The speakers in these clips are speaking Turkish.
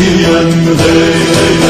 Türkiye'm hey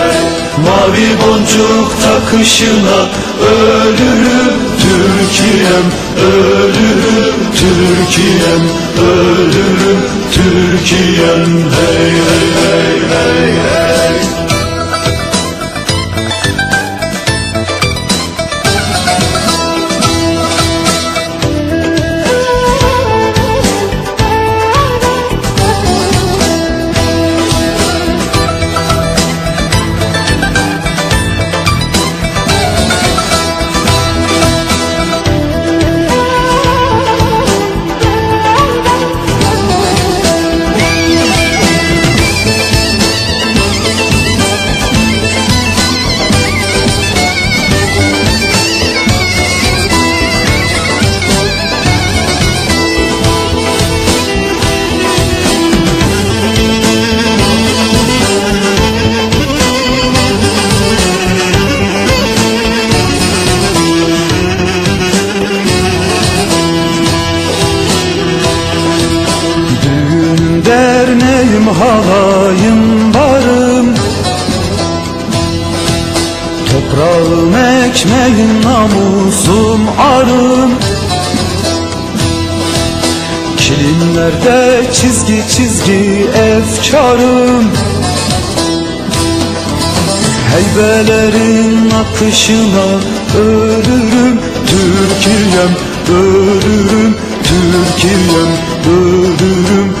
Mavi boncuk takışına ölürüm Türkiye'm ölürüm Türkiye'm ölürüm Türkiye'm. Hey hey hey halayım varım. Toprağım ekmeğim namusum arım. Kilimlerde çizgi çizgi efkarım. Heybelerin akışına ölürüm. Türkiye'm ölürüm. Türkiye'm ölürüm